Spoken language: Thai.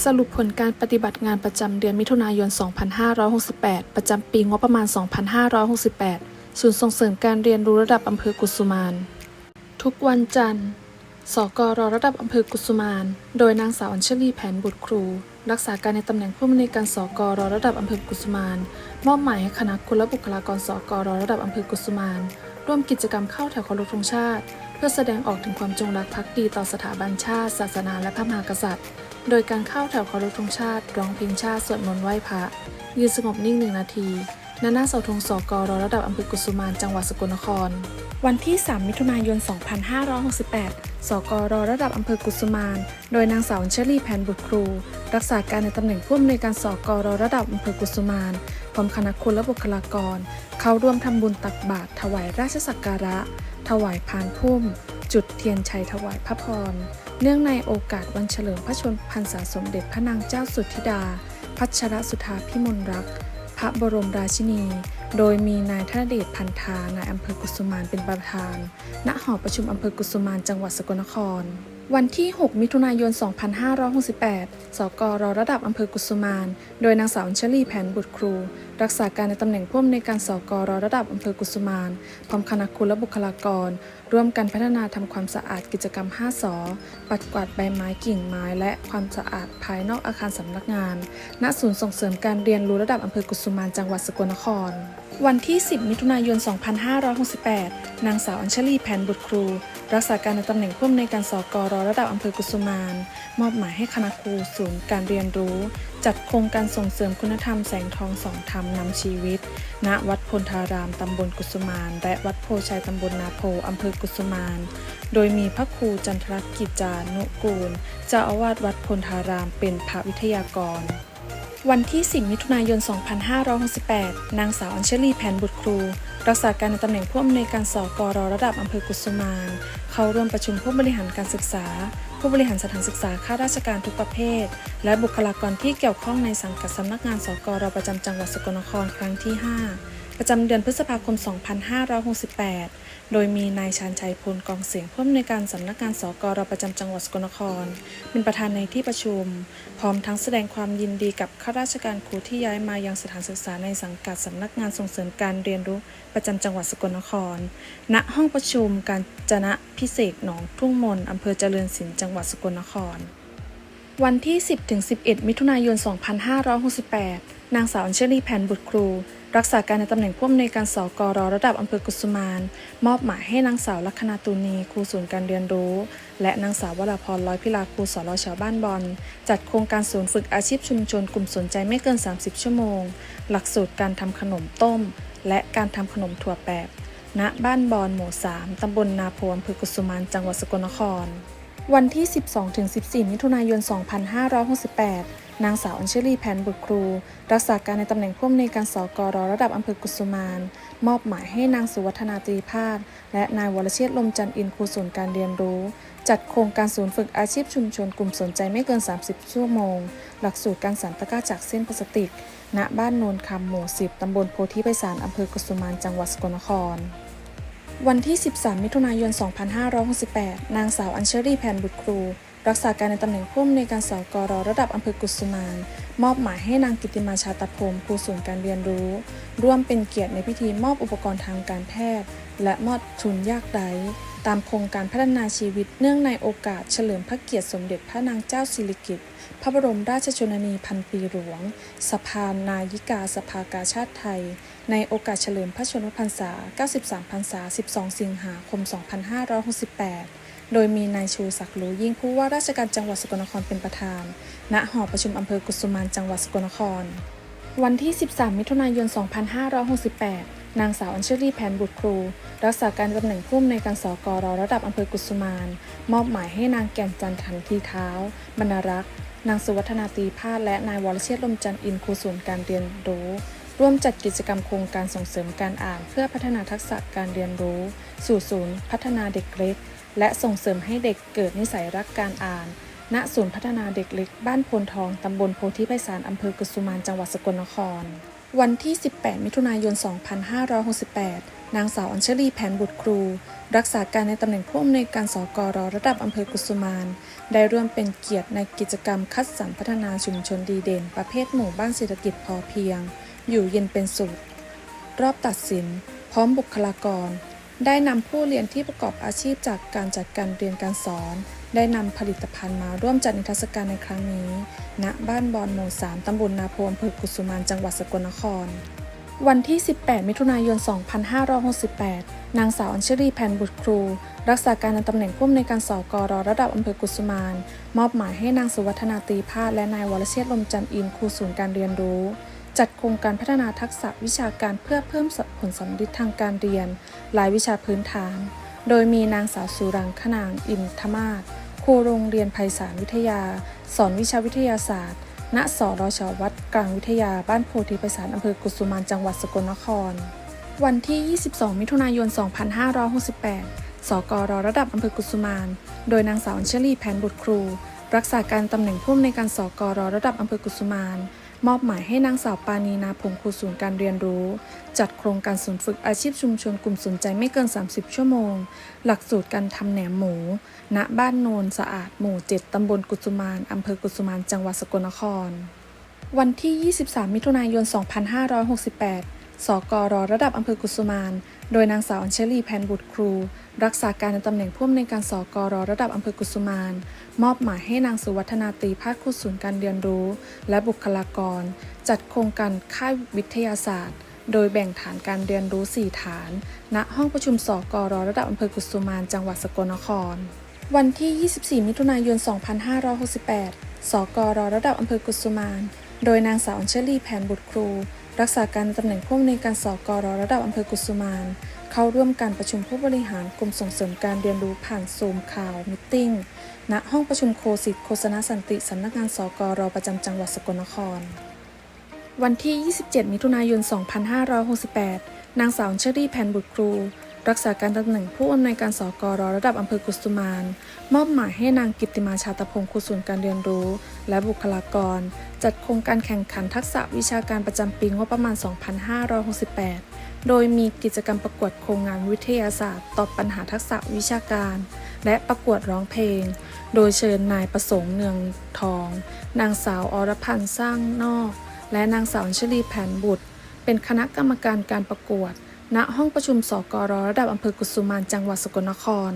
สรุปผลการปฏิบัติงานประจำเดือนมิถุนายน 2568 ประจำปีงบประมาณ 2568 ศูนย์ส่งเสริมการเรียนรู้ระดับอำเภอกุสุมาน ทุกวันจันทร์ สกรระดับอำเภอกุสุมาน โดยนางสาวอัญชลีแผนบุตรครู รักษาการในตำแหน่งผู้อำนวยการสกรระดับอำเภอกุสุมาน มอบหมายให้คณะคุณและบุคลากรสกรระดับอำเภอกุสุมาน ร่วมกิจกรรมเข้าแถวเคารพธงชาติ เพื่อแสดงออกถึงความจงรักภักดีต่อสถาบันชาติ ศาสนาและพระมหากษัตริย์ โดยการเข้าแถวเคารพธงชาติร้องเพลงชาติสวดมนต์ไหว้พระยืนสงบนิ่งหนึ่งนาทีณหน้าเสาธงสกรระดับอำเภอกุสุมานจังหวัดสกลนคร วันที่ 3 มิถุนายน 2568 สกรระดับอำเภอกุสุมาน โดยนางสาวอัญชลีแผนบุตรครู รักษาการในตำแหน่งผู้อำนวยการสกรระดับอำเภอกุสุมาน พร้อมคณะคุณและบุคลากร เข้าร่วมทำบุญตักบาตรถวายราชสักการะ ถวายพานพุ่ม จุดเทียนชัยถวายพระพรเนื่องในโอกาสวันเฉลิมพระชนมพรรษาสมเด็จพระนางเจ้าสุทธิดา พัชรสุธาพิมลรักษ์พระบรมราชินี โดยมีนายธนเดชพันธานายอำเภอกุสุมานเป็นประธาน ณ หอประชุมอำเภอกุสุมานจังหวัดสกลนคร วันที่ 6 มิถุนายน 2568 สกรระดับอำเภอกุสุมาน โดยนางสาวอัญชลีแผนบุตรครู รักษาการในตำแหน่งผู้อำนวยการสกรระดับอำเภอกุสุมาน พร้อมคณะคุณและบุคลากร ร่วมกันพัฒนาทำความสะอาดกิจกรรม 5 สอ ปัดกวาดใบไม้กิ่งไม้ และความสะอาดภายนอกอาคารสำนักงาน ณ ศูนย์ส่งเสริมการเรียนรู้ระดับอำเภอกุสุมาน จังหวัดสกลนคร วันที่ 10 มิถุนายน 2568 นางสาวอัญชลีแผนบุตรครู รักษาการในตำแหน่งผู้อำนวยการสกรระดับอำเภอกุสุมาน มอบหมายให้คณะครูศูนย์การเรียนรู้ จัดโครงการส่งเสริมคุณธรรมแสงทองสองธรรมนำชีวิต ณ วัดพลธารามตำบลกุสุมาน และวัดโพชัยตำบลนาโพอำเภอกุสุมาน โดยมีพระครูจันทรกิจจานุกูลเจ้าอาวาสวัดพลธารามเป็นพระวิทยากรวันที่ 10 มิถุนายน 2568 นางสาวอัญชลีแผนบุตรครู รักษาการในตำแหน่งผู้อำนวยการสกรระดับอำเภอกุสุมานเข้าร่วมประชุมผู้บริหารการศึกษา ผู้บริหารสถานศึกษาข้าราชการทุกประเภท และบุคลากรที่เกี่ยวข้องในสังกัดสำนักงานสกรประจำจังหวัดสกลนครครั้งที่ 5 ประจำเดือนพฤษภาคม 2568 โดยมีนายชาญชัยพลกองเสียงผู้อำนวยการสำนักงานสกรประจำจังหวัดสกลนคร เป็นประธานในที่ประชุม พร้อมทั้งแสดงความยินดีกับข้าราชการครูที่ย้ายมายังสถานศึกษาในสังกัดสำนักงานส่งเสริมการเรียนรู้ประจำจังหวัดสกลนคร ณ ห้องประชุมการจนะพิเศษหนองทุ่งมนอำเภอเจริญศิลป์จังหวัดสกลนคร วันที่ 10-11 มิถุนายน 2568 นางสาวอัญชลีแผนบุตรครู รักษาการในตำแหน่งผู้อำนวยการสกรระดับอำเภอกุสุมาน มอบหมายให้นางสาวลัคนาตูนีครูศูนย์การเรียนรู้ และนางสาววราพรร้อยพิลาครูสรชาวบ้านบอล จัดโครงการศูนย์ฝึกอาชีพชุมชนกลุ่มสนใจไม่เกิน 30 ชั่วโมง หลักสูตรการทำขนมต้ม และการทำขนมถั่วแปบณบ้านบอนหมู่ 3 ตำบลนาโพอำเภอกุสุมาน จังหวัดสกลนคร วันที่ 12-14 มิถุนายน 2568 นางสาวอัญชลีแผนบุตรครู รักษาการในตำแหน่งผู้อำนวยการสกรระดับอำเภอกุสุมาน มอบหมายให้นางสุวัฒนาตรีพาสและนายวรเชษลมจันทร์อินครูศูนย์การเรียนรู้ จัดโครงการศูนย์ฝึกอาชีพชุมชนกลุ่มสนใจไม่เกิน 30 ชั่วโมง หลักสูตรการสานตะกร้าจากเส้นพลาสติก ณ บ้านโนนคำหมู่ 10 ตำบลโพธิไพศาลอำเภอกุสุมาน จังหวัดสกลนคร วันที่ 13 มิถุนายน 2568 นางสาวอัญเชอรี่แผนบุตรครู รักษาการในตำแหน่งผู้อำนวยการสกรระดับอำเภอกุสุมาน มอบหมายให้นางกิติมาชาตพรมครูศูนย์การเรียนรู้ ร่วมเป็นเกียรติในพิธีมอบอุปกรณ์ทางการแพทย์ และมอบทุนยากไร้ ตามโครงการพัฒนาชีวิตเนื่องในโอกาสเฉลิมพระเกียรติสมเด็จพระนางเจ้าสิริกิติ์พระบรมราชชนนีพันปีหลวง สภานายิกาสภากาชาติไทย ในโอกาสเฉลิมพระชนมพรรษา 93 พรรษา 12 สิงหาคม 2568 โดยมีนายชูศักดิ์รู้ยิ่งผู้ว่าราชการจังหวัดสกลนครเป็นประธาน ณ หอประชุมอำเภอกุสุมานจังหวัดสกลนคร วันที่ 13 มิถุนายน 2568 นางสาวอัญชลีแผนบุตรครู รักษาการตำแหน่งผู้อำนวยการสกรระดับอำเภอกุสุมาน มอบหมายให้นางแก่นจันทันทีเท้า บรรณรักษ์ นางสุวัฒนาตีพาสและนายวรเชษลมจันทร์อินครูศูนย์การเรียนรู้ ร่วมจัดกิจกรรมโครงการส่งเสริมการอ่าน เพื่อพัฒนาทักษะการเรียนรู้ สู่ศูนย์ พัฒนาเด็กเล็ก และส่งเสริมให้เด็กเกิดนิสัยรักการอ่าน ณ ศูนย์พัฒนาเด็กเล็ก บ้านโพนทอง ตำบลโพธิไพศาลอำเภอกุสุมาน จังหวัดสกลนคร วันที่ 18 มิถุนายน 2568 นางสาวอัญชลีแผนบุตรครู รักษาการในตำแหน่งผู้อำนวยการสกรระดับอำเภอกุสุมาน ได้ร่วมเป็นเกียรติในกิจกรรมคัดสรรพัฒนาชุมชนดีเด่น ประเภทหมู่บ้านเศรษฐกิจพอเพียง อยู่เย็นเป็นสุข รอบตัดสิน พร้อมบุคลากร ได้นำผู้เรียนที่ประกอบอาชีพจากการจัดการเรียนการสอน ได้นำผลิตภัณฑ์มาร่วมจัดนิทรรศการในครั้งนี้ ณ บ้านบอนหมู่ 3 ตำบลนาโพอำเภอกุสุมานจังหวัดสกลนคร วันที่ 18 มิถุนายน 2568 นางสาวอัญชลีแผ่นบุตรครู รักษาการในตำแหน่งผู้อำนวยการสกรระดับอำเภอกุสุมาน มอบหมายให้นางสุวัฒนาตีพาสและนายวรเชษลมจันอินครูศูนย์การเรียนรู้ จัดโครงการพัฒนาทักษะวิชาการเพื่อเพิ่มผลสำลิดทางการเรียนหลายวิชาพื้นฐาน โดยมีนางสาวสุรังขนางอินทมาศ ครูโรงเรียนไพศาลวิทยา สอนวิชาวิทยาศาสตร์ ณ สรชวัดกลางวิทยา บ้านโพธิไพศาลอำเภอกุสุมานจังหวัดสกลนคร วันที่ 22 มิถุนายน 2568 สกรระดับอำเภอกุสุมาน โดยนางสาวอัญชลีแผนบุตรครู รักษาการตำแหน่งผู้อำนวยการสกรระดับอำเภอกุสุมาน มอบหมายให้นางสาวปานีนาพงศ์ครูศูนย์การเรียนรู้ จัดโครงการศูนย์ฝึกอาชีพชุมชนกลุ่มสนใจไม่เกิน 30 ชั่วโมง หลักสูตรการทำแหนมหมู ณบ้านโนนสะอาดหมู่ 7ตำบลกุสุมานอำเภอกุสุมานจังหวัดสกลนคร วันที่ 23 มิถุนายน 2568 สกรระดับอำเภอกุสุมาน โดยนางสาวอัญชลีแพนบุตรครู รักษาการในตำแหน่งผู้อำนวยการสกรระดับอำเภอกุสุมาน มอบหมายให้นางสุวัฒนาตีภาคครูศูนย์การเรียนรู้ และบุคลากร จัดโครงการค่ายวิทยาศาสตร์ โดยแบ่งฐานการเรียนรู้ 4 ฐาน ณ ห้องประชุมสกรระดับอำเภอกุสุมาน จังหวัดสกลนคร วันที่ 24 มิถุนายน 2568 สกรระดับอำเภอกุสุมาน โดยนางสาวอัญชลีแผนบุตรครู รักษาการตำแหน่งผู้อำนวยการสกรระดับอำเภอกุสุมาน เข้าร่วมการประชุมผู้บริหารกลุ่มส่งเสริมการเรียนรู้ผ่านซูมข่าวมิทติ้งณห้องประชุมโคสิตโฆษณสันติสำนักงานสกรประจำจังหวัดสกลนคร วันที่ 27 มิถุนายน 2568 นางสาวเชอรี่แผ่นบุตรครู รักษาการตำแหน่งผู้อำนวยการสกรระดับอำเภอกุสุมาน มอบหมายให้นางกิติมาชาตพงศ์ครูศูนย์การเรียนรู้ และบุคลากร จัดโครงการแข่งขันทักษะวิชาการประจำปีงบประมาณ 2568 โดยมีกิจกรรมประกวดโครงงานวิทยาศาสตร์ ตอบปัญหาทักษะวิชาการ และประกวดร้องเพลง โดยเชิญนายประสงค์เนืองทอง นางสาวอรพันธ์สร้างนอก และนางสาวชลีแผนบุตร เป็นคณะกรรมการการประกวด ณห้องประชุมสกรระดับอำเภอกุสุมานจังหวัดสกลนคร